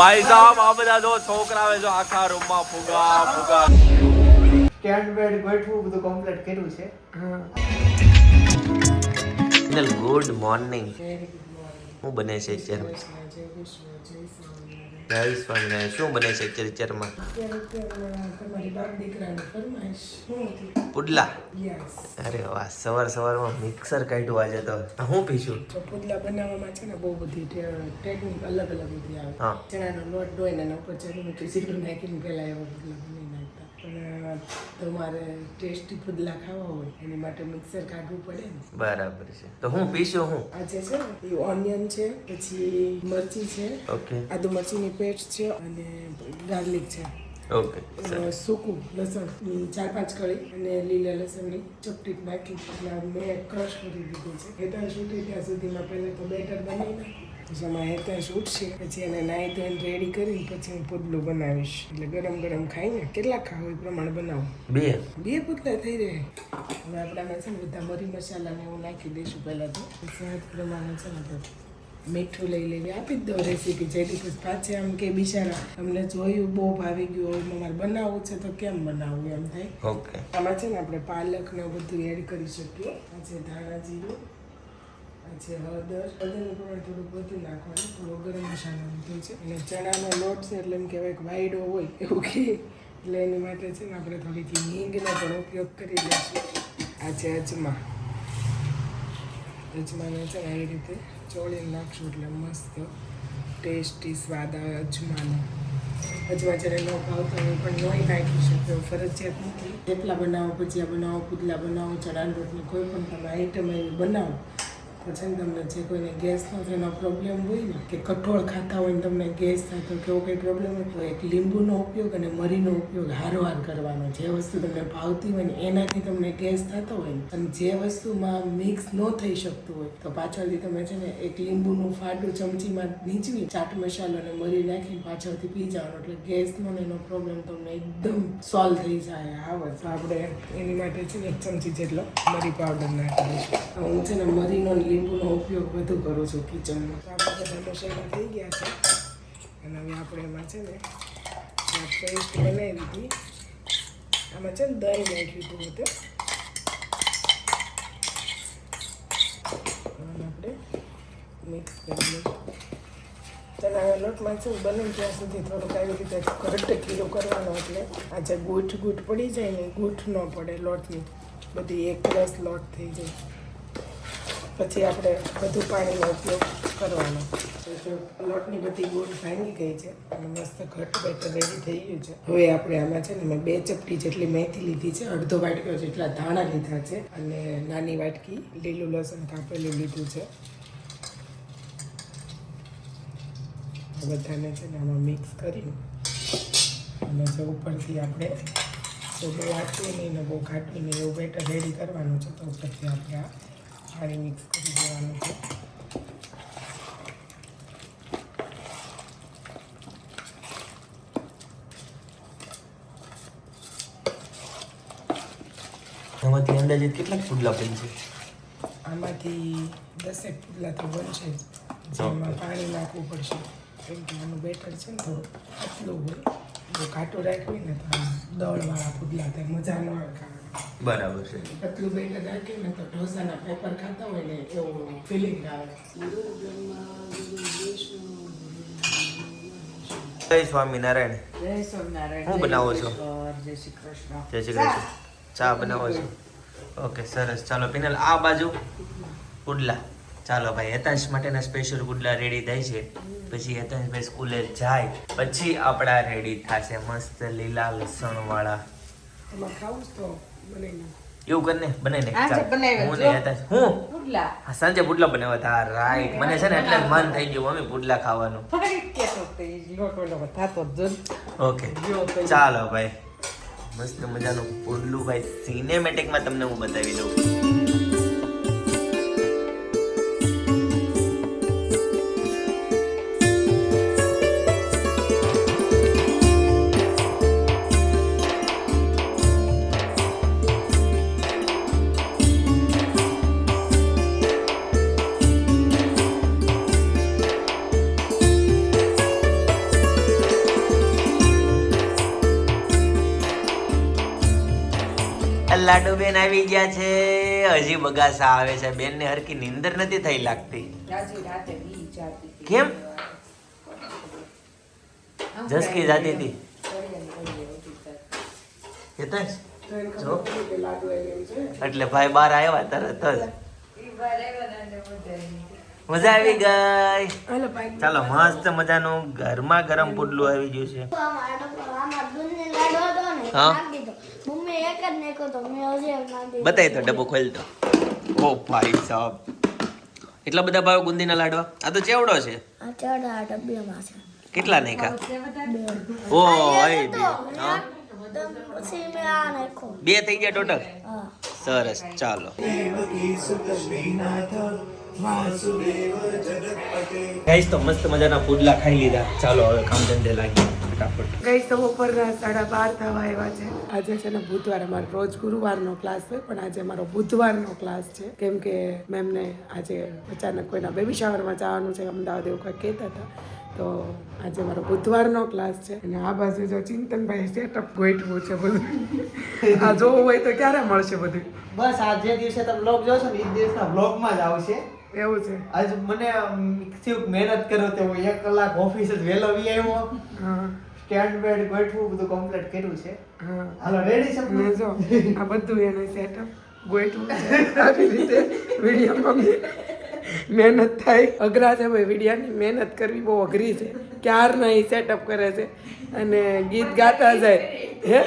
ભાઈ સાહેબ આ બધા જો છોકરા આવે જો આખા રૂમમાં ફુગા ફુગા. સ્ટેન્ડ બેડ ગોઠવું બધું કમ્પ્લીટ કર્યું છે. ગુડ મોર્નિંગ હું બને છે અત્યારે જય સ્વામિનારાયણ શું બને છે અત્યારે પુડલા અરે વાહ સવાર સવારમાં મિક્સર કાઢ્યું આજે તો. હું પીશું? પુડલા બનાવવામાં છે ને બહુ બધી ટેકનિક અલગ અલગ બધી આવે. ચણાનો લોટ ડોઈને ઉપર ચરીનું સીધું નાખીને પહેલા એવો પુડલા બનાવી મારે ટેસ્ટી પુડલા ખાવા હોય એની માટે મિક્સર કાઢવું પડે ને. બરાબર છે. તો હું પીશું હું? આ જે છે એ ઓનિયન છે પછી મરચી છે ઓકે. આદુ મરચીની પેસ્ટ છે અને ગાર્લિક છે. ઓકે સૂકું લસણ ચાર પાંચ કળી અને લીલા લસણની ચપટી નાખી. એટલે મેં ક્રશ કરી દીધું છે. હેતાંશ સુધી ત્યાં સુધીમાં પહેલાં તો બેટર બનાવી નાખું. એમાં હેતાંશ ઉઠશે. પછી એને નાહી ધોઈને રેડી કરીને પછી હું પુડલું બનાવીશ. એટલે ગરમ ગરમ ખાઈને કેટલા ખાવ એ પ્રમાણે બનાવું? બે. બે પુડલા થઈ રહે. હવે આપણામાં છે ને બધા મરી મસાલા ને એવું નાખી દઈશું પહેલાં તો સ્વાદ પ્રમાણે છે ને મીઠું લઈ લેવી. આપી જ દો રેસીપી જેથી પછી પાછી આમ કે બિચારા તમને જોયું બહુ ભાવી ગયું હોય મારે બનાવવું છે તો કેમ બનાવવું? એમ થાય. ઓકે આમાં છે ને આપણે પાલક ને બધું એડ કરી શકીએ. આ છે ધાણા જીરું આ છે હળદર હળદરનું પ્રમાણ થોડું વધુ નાખવાનું, થોડો ગરમ મસાલો લીધો છે. અને ચણાનો લોટ છે એટલે એમ કહેવાય કે વાયડો હોય એવું કે. એટલે એની માટે છે ને આપણે થોડીથી હિંગનો પણ ઉપયોગ કરી લઈશું. આ છે અજમા. અજમાને છે ને એ રીતે ચોળીને નાખશું એટલે મસ્ત ટેસ્ટી સ્વાદ આવે અજમાનો. અજમા જ્યારે ન ભાવતા હોય પણ નહીં નાખી શકો ફરજિયાત નથી. થેપલા બનાવો, ભજીયા બનાવો પૂતલા બનાવો, ચણાની રોટલી કોઈ પણ તમે આઈટમ એવી બનાવો તો છે ને તમને જે કોઈને ગેસનો જેનો પ્રોબ્લેમ હોય ને, કે કઠોળ ખાતા હોય ને તમને ગેસ થતો કે એવો કંઈ પ્રોબ્લેમ હોય? તો એક લીંબુનો ઉપયોગ અને મરીનો ઉપયોગ હારોહાર કરવાનો. જે વસ્તુ તમને ભાવતી હોય ને, એનાથી તમને ગેસ થતો હોય ને, અને જે વસ્તુમાં મિક્સ ન થઈ શકતું હોય, તો પાછળથી તમે છે ને એક લીંબુનું ફાટું ચમચીમાં નીચવી ચાટ મસાલો અને મરી નાખીને પાછળથી પી જવાનો. એટલે ગેસનો એનો પ્રોબ્લેમ તમને એકદમ સોલ્વ થઈ જાય. આવે તો આપણે એની માટે છે ને એક ચમચી જેટલો મરી પાવડર નાખી હું છે ને મરીનો લીંબુનો ઉપયોગ વધુ કરું છું કિચનમાં. તો આપણે બધા મસાલા થઈ ગયા છે? અને હવે આપણે એમાં છે ને પેસ્ટ બનાવી હતી. આમાં છે ને દહીં નાખ્યું હતું બધું આપણે મિક્સ કરી ચણાના લોટમાં છે બને ત્યાં સુધી થોડુંક આવી રીતે ઘટ ખીરું કરવાનો એટલે આ જે ગૂંઠ ગૂંઠ પડી જાય ને ગૂંઠ ન પડે લોટની. બધી એક રસ લોટ થઈ જાય. પછી આપણે બધું પાણીનો ઉપયોગ કરવાનો. તો લોટની બધી ગોળ ભાંગી ગઈ છે, અને મસ્ત ઘટ બેટર રેડી થઈ ગયું છે. હવે આપણે આમાં છે ને મેં બે ચપટી જેટલી મેથી લીધી છે, અડધો વાટકો જેટલા ધાણા લીધા છે, અને નાની વાટકી લીલું લસણ કાપેલું લીધું છે. બધાને છે ને આમાં મિક્સ કરી અને જે ઉપરથી આપણે જો બહુ નહીં ને બહુ ઘાટું નહીં એવું બેટર રેડી કરવાનું છે, તો ઉપરથી આપણે આ પાણી મિક્સ કરી દેવાનું છે આમાંથી અંદાજે કેટલાક પુડલા બનશે આમાંથી દસેક પુડલા તો બનશે જેમાં પાણી નાખવું પડશે. કેમ કે આનું બેટર છે ને થોડું પતલું હોય. જો ઘાટું રાખવી ને તો દળવાળા પુડલા તે મજા ન આવે. બરાબર છે. પતલું બેટર રાખીએ ને તો ઢોસાના પેપર ખાતા હોય ને એવું ફિલિંગ આવે. જય સ્વામિનારાયણ. જય સ્વામિનારાયણ હું બનાવો છો? જય શ્રી કૃષ્ણ. જય શ્રી કૃષ્ણ. ચા? બનાવો છો? ઓકે સરસ. ચાલો પિનલ આ બાજુ ગુડલા. ચાલો ભાઈ હેતાંશ માટેના સ્પેશિયલ ગુડલા રેડી થાય છે. પછી હેતાંશભાઈ સ્કૂલે જાય. પછી આપણા રેડી થશે મસ્ત લીલા લસણવાળા. એમાં ખાવું તો. બને નહીં એવું કરને બનાવીને આજે હું ને હું. પુડલા. સાંજે પુડલા બનાવ્યા હતા. રાઈટ. મને છે ને એટલે મન થઈ ગયું મમ્મી પુડલા ખાવાનું. ઓકે. ચાલો ભાઈ. મસ્ત મજાનું પુડલું ભાઈ. સિનેમેટિકમાં તમને હું બતાવી દઉં. લાડુ બેન આવી ગયા છે. હજી બગાસા આવે છે. બેન ને હરકી નીંદર નથી થઈ લાગતી. કેમ? જસકી જાતી હતી. એટલે ભાઈ બાર આવ્યા તરત જ. ઈ બાર આવ્યા ને એટલે મજા આવી ગઈ. ચાલો મસ્ત મજાનું ગરમા ગરમ પુડલું આવી ગયું છે. હા. નાખી દીધો મમ્મી એક જ નાખ્યો તો મેં હજી એક નાખી તો ડબ્બો ખોલ તો ઓ ભાઈ સાહેબ એટલા બધા ભાવ ગુંદીના લાડવા? આ તો ચેવડો છે. આ ચડા ડબ્બીમાં છે. કેટલા નાખ્યા ઓ આ હા? આ નાખ્યો. બે થઈ ગયા ટોટલ? સરસ ચાલો. ગાઈસ તો મસ્ત મજાના પુડલા ખાઈ લીધા. ચાલો હવે કામ ધંધે લાગીએ. ફટાફટ. ગઈ તો બપોરના સાડા બાર થવા આવ્યા છે. આજે છે ને બુધવારે અમારો રોજ ગુરુવારનો ક્લાસ હોય પણ આજે મારો બુધવારનો ક્લાસ છે. કેમ કે મેમને આજે અચાનક કોઈના બેબી શાવરમાં જવાનું છે અમદાવાદ એવું કંઈક કહેતા હતા. તો આજે મારો બુધવારનો ક્લાસ છે. અને આ બાજુ જો ચિંતનભાઈ સેટઅપ ગોઠવું છે બધું. આ જોવું હોય તો ક્યારે મળશે બધું? બસ આ જે દિવસે તમે બ્લોગ જોશો ને એ દિવસના બ્લોગમાં જ આવશે. એવું છે. આજ મને મહેનત કરો તો એક કલાક ઓફિસ જ વહેલો વી આવ્યો. હા. સ્ટેન્ડ બેડ ગોઠવું બધું કમ્પ્લીટ કર્યું છે. હાલો રેડી છે જો આ બધું એને સેટઅપ ગોઠવું આવી રીતે વિડીયોમાં મહેનત થાય. અઘરા છે ભાઈ વિડીયાની મહેનત કરવી બહુ અઘરી છે. ક્યારના એ સેટઅપ કરે છે? અને ગીત ગાતા જાય. હે?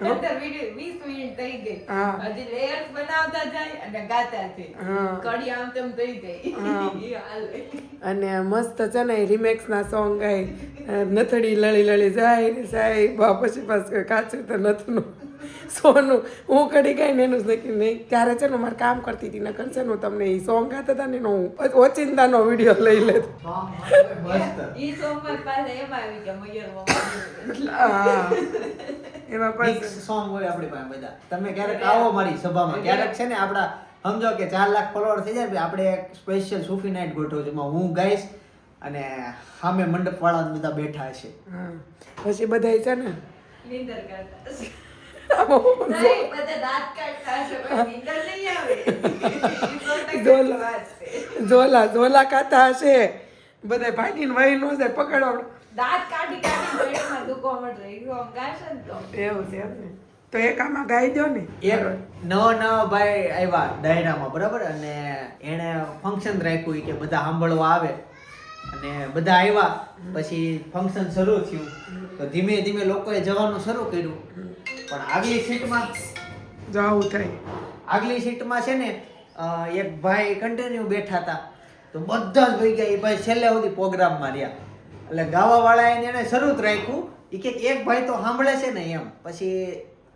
પંદર મિનિટ વીસ મિનિટ થઈ ગઈ. હા. હજી લેયર્સ બનાવતા જાય અને ગાતા છે. હા. કડી આમ તેમ થઈ હા. ગઈ ઈ હાલે. અને મસ્ત છે ને રિમેક્સ ના સોંગ ગાય. નથડી લળી લળી જાય સાહેબ પછી પાસ કાચું તો નથનું. સોનું. હું કડી ને એનું જ નક્કી નહીં ત્યારે છે ને મારે કામ કરતી હતી નકર છે ને હું તમને એ સોંગ ગાતા હતા ને એનો હું ઓચિંતાનો વીડિયો લઈ લેતો. એમાં પણ હા. એમાં મિક્સ સોંગ હોય આપણી પાસે બધા. તમે ક્યારેક આવો મારી સભામાં. ક્યારેક છે ને આપણા સમજો કે ચાર લાખ ફોલોવર થઈ જાય આપણે એક સ્પેશિયલ સૂફી નાઇટ ગોઠવું છે. એમાં હું ગાઈશ અને સામે મંડપ વાળા બધા બેઠા છે પછી બધાય છે ને નીંદર કરતા ઝોલા ઝોલા ખાતા હશે બધા ભાગીને વહી નો જાય પકડો દાંત કાઢી કાઢી તો એવું છે એમ ને તો એક આમાં ગાઈ દો ને એક નવો નવો ભાઈ આવ્યા ડાયરામાં બરાબર? અને એણે ફંક્શન રાખ્યું કે બધા સાંભળવા આવે. અને બધા આવ્યા પછી ફંક્શન શરૂ થયું. તો ધીમે ધીમે લોકોએ જવાનું શરૂ કર્યું. પણ આગલી સીટમાં જવું થાય. આગલી સીટમાં છે ને એક ભાઈ કન્ટિન્યુ બેઠા હતા. તો બધા જ ભાઈ ગયા. એ ભાઈ છેલ્લે સુધી પ્રોગ્રામમાં રહ્યા. એટલે ગાવાવાળાએ એને એને શરૂ જ રાખ્યું. એ કે એક ભાઈ તો સાંભળે છે ને એમ. પછી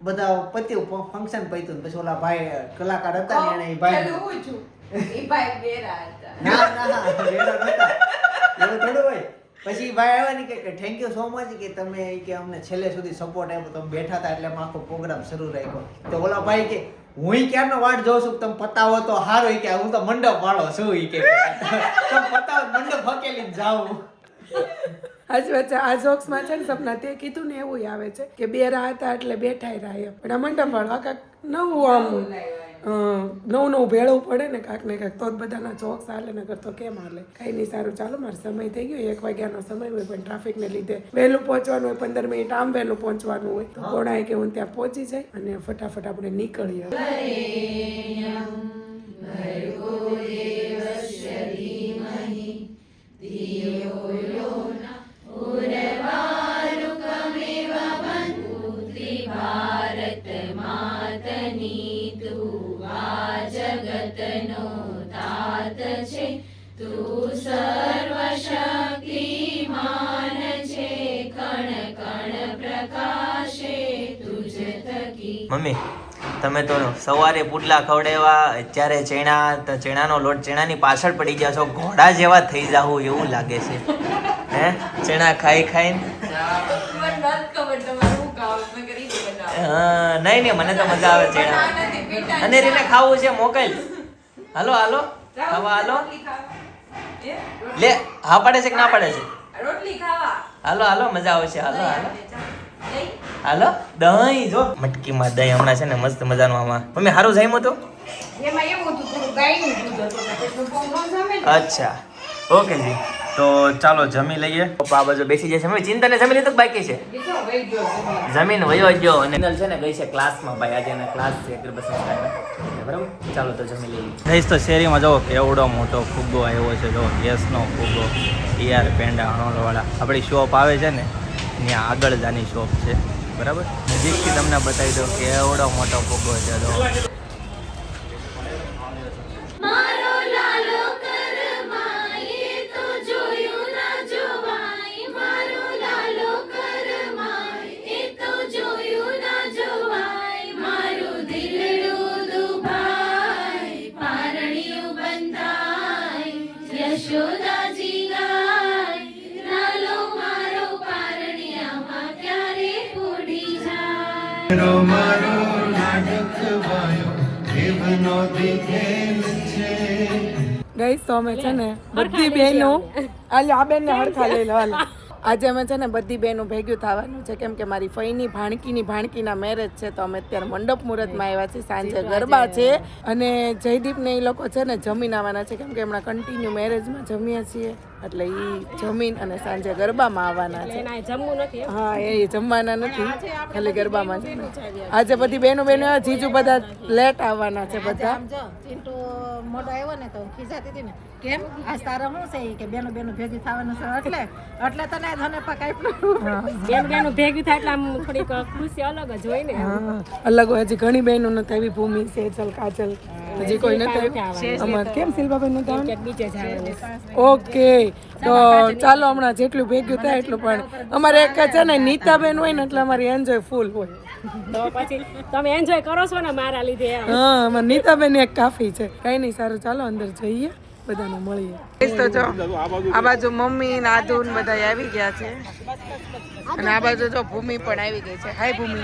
બધા પત્યું ફંક્શન પત્યું ને પછી ઓલા ભાઈ કલાકાર હતા ને એને એ ભાઈ પેલું હું છું. ઈ ભાઈ બેરા. ના ના રેડર નતા. એવું થોડું હોય. પછી ભાઈ આવ્યા ને કે થેન્ક યુ સો મચ કે તમે કે અમને છેલ્લે સુધી સપોર્ટ આપ્યો. તમે બેઠા હતા એટલે આખો પ્રોગ્રામ શરૂ રાખ્યો. તો ઓલા ભાઈ કે હું ક્યારનો વાટ જોઉં છું તમે પતાવો તો સારું કે હું તો મંડપ વાળો છું ઈ કે. તમે પતાવો મંડપ હકેલી જાઉં. વચ્ચે આ જોક્સમાં છે ને સપના તે કીધું ને એવું આવે છે કે બે રાહ હતા એટલે બેઠા રહ્યા પણ આ મંડપ વાળો આ કાંઈક નવું આમ. નવું નવું ભેળવું પડે ને કાંક ને કાંક તો જ બધાના ચોક હાલે ને કરતો કેમ હાલે? કઈ નહીં, સારું, ચાલો, મારો સમય થઈ ગયો. એક વાગ્યાનો સમય હોય પણ ટ્રાફિકને લીધે વહેલું પહોંચવાનું હોય, પંદર મિનિટ આમ વહેલું પહોંચવાનું હોય, તો પોણાય કે હું ત્યાં પહોંચી જાય અને ફટાફટ આપણે નીકળીએ. તમે તો સવારે પુડલા ખવડાવ્યા અત્યારે ચેણા તો ચણાનો લોટ ચેણાની પાછળ પડી ગયા છો ઘોડા જેવા થઈ જાવ એવું લાગે છે. હે? ચણા ખાઈ ખાઈને. હા, નહીં નહીં મને તો મજા આવે ચણા. અને રીને ખાવું છે મોકલ. હાલો હાલો. ખાવા હાલો. લે હા પાડે છે કે ના પાડે છે? રોટલી ખાવા. હાલો હાલો મજા આવશે. હાલો હાલો. હાલો દહીં જો. મટકીમાં દહીં હમણાં છે ને મસ્ત મજાનું આમાં. મમ્મી સારું જામ્યું તો હતું થોડું ગાયનું દૂધ હતું તો એટલું બહુ ન જમે ને. અચ્છા. ઓકે જી. તો ચાલો જમી લઈએ. પપ્પા બાજુ બેસી જાય મમ્મી ચિંતા ને જમી લીધું બાકી છે. જમીન વયો ગયો અને છે ને ગઈ છે ક્લાસમાં ભાઈ. આજે એના ક્લાસ છે ગરબા સંસ્કારના બરાબર? ચાલો તો જમી લઈએ. ગઈશ તો શેરીમાં જો કેવડો મોટો ફુગ્ગો આવ્યો છે. જો ગેસનો ફુગ્ગો ઈઆર પેંડા હણોલવાળા. આપણી શોપ આવે છે ને ત્યાં આગળ જાની શોપ છે. બરાબર? નજીકથી તમને બતાવી દઉં કેવડો મોટો ફુગ્ગો છે જાય સો મેં અમે છે ને બધી બહેનો આ બેનને હરખા લઈ લો હાલો. આજે અમે છે ને બધી બહેનો ભેગું થવાનું છે. કેમ કે મારી ફઈની ભાણકીની ભાણકીના મેરેજ છે તો અમે અત્યારે મંડપ મુહૂર્તમાં આવ્યા છીએ. સાંજે ગરબા છે. અને જયદીપ ને એ લોકો છે ને જમીન આવવાના છે. કેમ કે હમણાં કન્ટિન્યુ મેરેજમાં જમીએ છીએ. એટલે એ જમીન અને સાંજે ગરબામાં આવવાના છે. હા? એ જમવાના નથી. ખાલી ગરબામાં આજે બધી બહેનો બહેનો જીજુ બધા લેટ આવવાના છે બધા. મોટો આવ્યો ને તો ખીજાતી હતી ને કેમ? આ તારે શું છે કે બેનો બેનો ભેગી થવાનું છે એટલે? એટલે તને ધને પકાઈ બેન બેનો ભેગી થાય એટલે આમ થોડીક ખુશી અલગ જ હોય ને. અલગ હોય છે. ઘણી બહેનો નથી આવી ભૂમિ છે ચલ કાજલ. હજી કોઈ નથી અમાર કેમ શિલ્પાબેન નથી આવવાની? ઓકે તો ચાલો હમણાં જેટલું ભેગું થાય એટલું પણ. અમારે એક છે ને નીતાબેન હોય ને એટલે અમારી એન્જોય ફૂલ હોય. તો પછી તમે એન્જોય કરો છો ને મારા લીધે હા અમારે નીતાબેન એક કાફી છે. કઈ નહીં સારું ચાલો અંદર જઈએ બધાને મળીએ. તો જો આ બાજુ મમ્મી નાદુ ને બધા આવી ગયા છે. અને આ બાજુ જો ભૂમિ પણ આવી ગઈ છે. હાય ભૂમિ.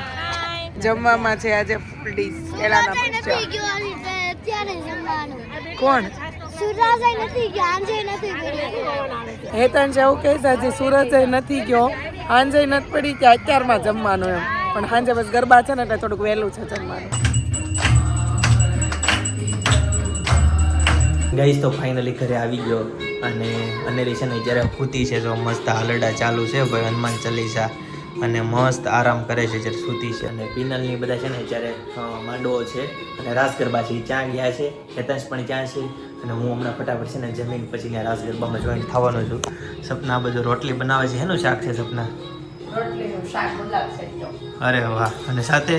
જમવામાં છે આજે ફૂલ ડીશ કેળાના. કોણ? સુરાજય નથી ગયા આંજે નથી ગયું. હેતન એવું કહે છે હજી સુરત નથી ગયો. સાંજે નથી પડી કે અત્યારમાં જમવાનું એમ. પણ સાંજે બસ ગરબા છે ને એટલે થોડુંક વહેલું છે જમવાનું. ગઈશ તો ફાઇનલી ઘરે આવી ગયો અને અનેરી છે ને જ્યારે ખૂતી છે તો મસ્ત હાલરડા ચાલુ છે ભાઈ હનુમાન ચાલીસા. અને મસ્ત આરામ કરે છે જ્યારે સૂતી છે. અને પિનલની બધા છે ને જ્યારે માંડવો છે અને રાસ ગરબા છે ત્યાં ગયા છે. હેતાંશ પણ ત્યાં છે. અને હું હમણાં ફટાફટ છે ને જમીન પછી ત્યાં રાસ ગરબામાં જોઈન થવાનો છું. સપના બધું રોટલી બનાવે છે. એનું શાક છે સપના? શાક અરે વાહ. અને સાથે?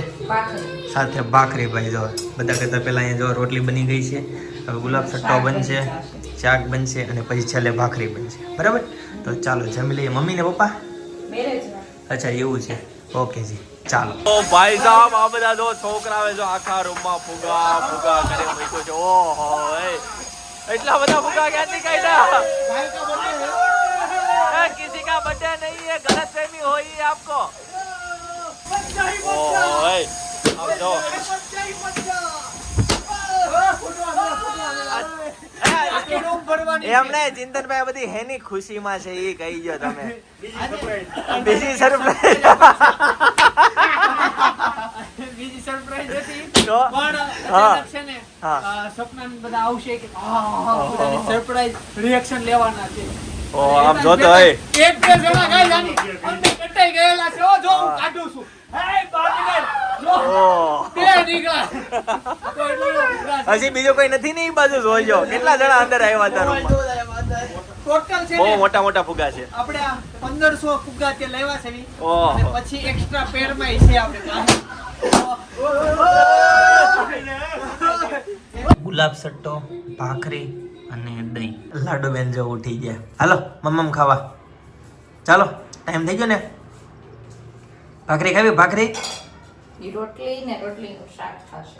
સાથે ભાખરી ભાઈ જો. બધા કરતાં પહેલાં અહીંયા જો રોટલી બની ગઈ છે. હવે ગુલાબ સટ્ટો બનશે શાક બનશે અને પછી છેલ્લે ભાખરી બનશે. બરાબર? તો ચાલો જમી લઈએ. મમ્મી ને પપ્પા? મેરેજમાં અચ્છા એવું છે. ઓકે જી. ચાલો. ઓ ભાઈ સાહેબ આ બધા જો છોકરાવે જો આખા રૂમમાં ફુગા ફુગા કરે મૂક્યો છે ઓહો એટલા બધા ફુગા ક્યાંથી કાઢ્યા કિસી કા બર્થડે નહીં એ ગલત ફહેમી હોઈ આપકો. ઓ ઓય આપ જો. એમ નહીં ચિંતનભાઈ બધી હેની ખુશીમાં છે એ કહી ગયો તમે. બીજી સરપ્રાઈઝ બીજી સરપ્રાઈઝ હતી. તો? પણ હા. અચાનક છે ને સપના બધા આવશે કે સરપ્રાઈઝ રિએક્શન લેવાના છે. ઓ આમ જો તો એક બે જણા જાની. કટાઈ ગયેલા છે. ઓ જો હું કાઢું છું. હે હજી બીજો કોઈ નથી ને એ બાજુ જોઈજો કેટલા જણા અંદર આવ્યા હતા ટોટલ છે બહુ મોટા મોટા ફુગા છે. આપણે 1500 ફુગ્ગા તે લેવા છે વી. અને પછી એક્સ્ટ્રા પેડમાં છે આપણે ગુલાબ સટ્ટો ભાખરી અને દહીં. લાડુ બેન જો ઉઠી ગયા. હાલો મમ્મમ ખાવા. ચાલો ટાઈમ થઈ ગયો ને? ભાખરી ખાવી ભાખરી?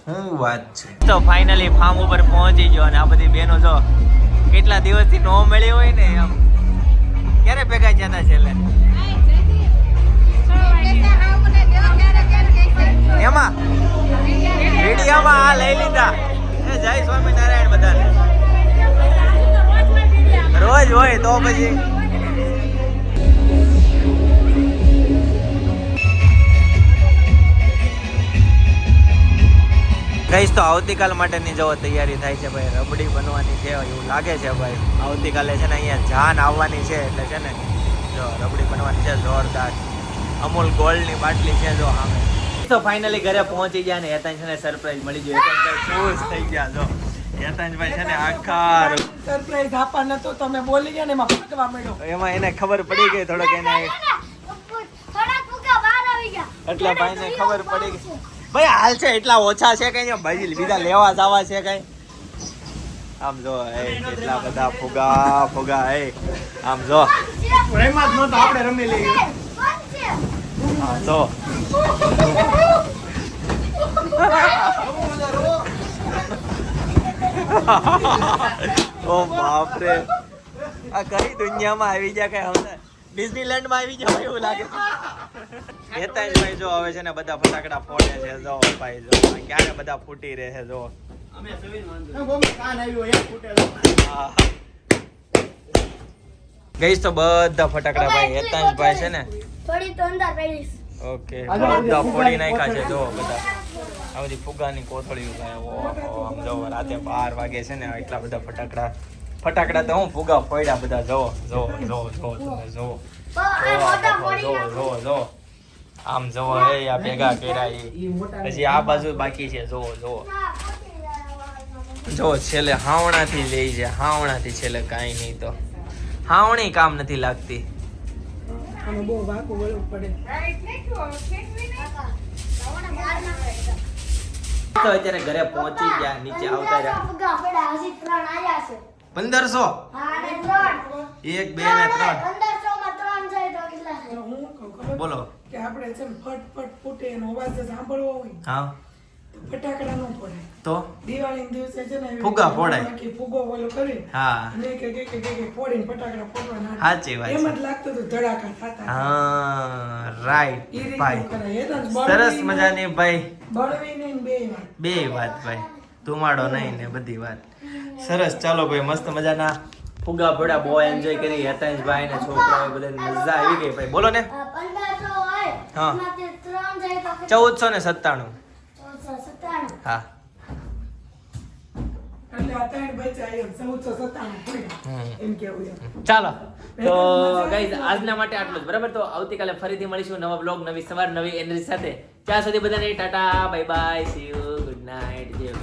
શું વાત છે. તો ફાઇનલી ફાર્મ ઉપર પહોંચી ગયો અને આ બધી બહેનો જો કેટલા દિવસથી નો મળી હોય ને એમ. ક્યારે ભેગા થયા હતા છેલ્લે? એમાં? વિડીયોમાં આ લઈ લીધા. એ જય સ્વામિનારાયણ બધાને. રોજ હોય તો પછી ગઈશ તો આવતીકાલ માટેની જો તૈયારી થાય છે ભાઈ રબડી બનવાની છે એવું લાગે છે ભાઈ. આવતીકાલે છે ને અહીંયા જાન આવવાની છે એટલે છે ને જો રબડી બનવાની છે જોરદાર. અમૂલ ગોલ્ડની બાટલી છે જો સામે. તો ફાઇનલી ઘરે પહોંચી ગયા ને હેતાંશ ને સરપ્રાઈઝ મળી ગયું. હેતાંશભાઈ ખુશ થઈ ગયા જો. હેતાંશભાઈ છે ને આખા સરપ્રાઈઝ આપવા નતો તમે બોલી ગયા ને એમાં ફાટવા મળ્યો એમાં એને ખબર પડી ગઈ થોડોક એને થોડાક ફૂગા બહાર આવી ગયા. એટલા ભાઈને ખબર પડી ગઈ. ભાઈ હાલ છે એટલા ઓછા છે કઈ? ભાઈ બીજા લેવા જવા છે કઈ? આમ જો એ કેટલા બધા ફુગા ફુગા એ. આમ જો. પ્રેમમાં નો તો આપણે રમી લઈએ. હા જો. ઓ બાપ રે આ કઈ દુનિયામાં આવી ગયા કઈ? હવે ડિઝનીલેન્ડમાં આવી ગયા એવું લાગે છે હેતાંશભાઈ જો હવે છે ને બધા ફટાકડા ફોડે છે જો ભાઈ જો ક્યારે બધા ફૂટી રહે છે જો. કાન આવ્યો એક ફૂટેલો હા. ગઈશ તો બધા ફટાકડા ભાઈ હેતાંશભાઈ છે ને. થોડી તો અંદર પડીશ. ઓકે બધા ફોડી નાખ્યા છે જો બધા. આ બધી ફુગાની કોથળીઓ થાય ઓ આમ જો રાતે બાર વાગે છે ને એટલા બધા ફટાકડા. ફટાકડા તો હું ફુગા ફોડ્યા બધા જો જો જો જો તમે જો. જો જો જો. આમ જોવો એ આ ભેગા કર્યા એ. પછી આ બાજુ બાકી છે જોવો જોવો. જો છેલ્લે હાવણાથી લે છે હાવણાથી છેલ્લે કાંઈ નહીં તો. હાવણી કામ નથી લાગતી. અને બહુ વાંકું વળવું પડે. તો અત્યારે ઘરે પહોંચી ગયા નીચે આવતા રહ્યા. ફુગા પડ્યા હજી ત્રણ. આયા છે પંદરસો એક બે ને ત્રણ. જાય તો હું કહું ખબર? બોલો. કે આપણે છે ને ફટ ફટ ફૂટે એનો અવાજ જ સાંભળવો હોય. હા. તો ફટાકડા નો પડે તો? દિવાળી દિવસે છે ને ફુગા ફોડાય. બાકી ફુગો ઓલો કરી. હા. અને કે કે કે કે ફોડીને ફટાકડા ફોડવાના સાચી વાત એમ જ લાગતું હતું ધડાકા થતા. હા રાઈટ ભાઈ. સરસ મજાની ભાઈ. બળવી ને બે વાત. બે વાત ભાઈ. ધુમાડો નહીં ને બધી વાત. સરસ. ચાલો ભાઈ મસ્ત મજાના ફુગા ફોડા બહુ એન્જોય કરી હેતાંશભાઈ ને છોકરાઓ બધાને મજા આવી ગઈ ભાઈ. બોલો ને. હા. ચૌદસો ને સત્તાણું. હા. ચાલો. તો ગાઈઝ આજના માટે આટલું જ. બરાબર? તો આવતીકાલે ફરીથી મળીશું નવા બ્લોગ નવી સવાર નવી એનર્જી સાથે. ત્યાં સુધી બધાને tata bye bye see you good night જય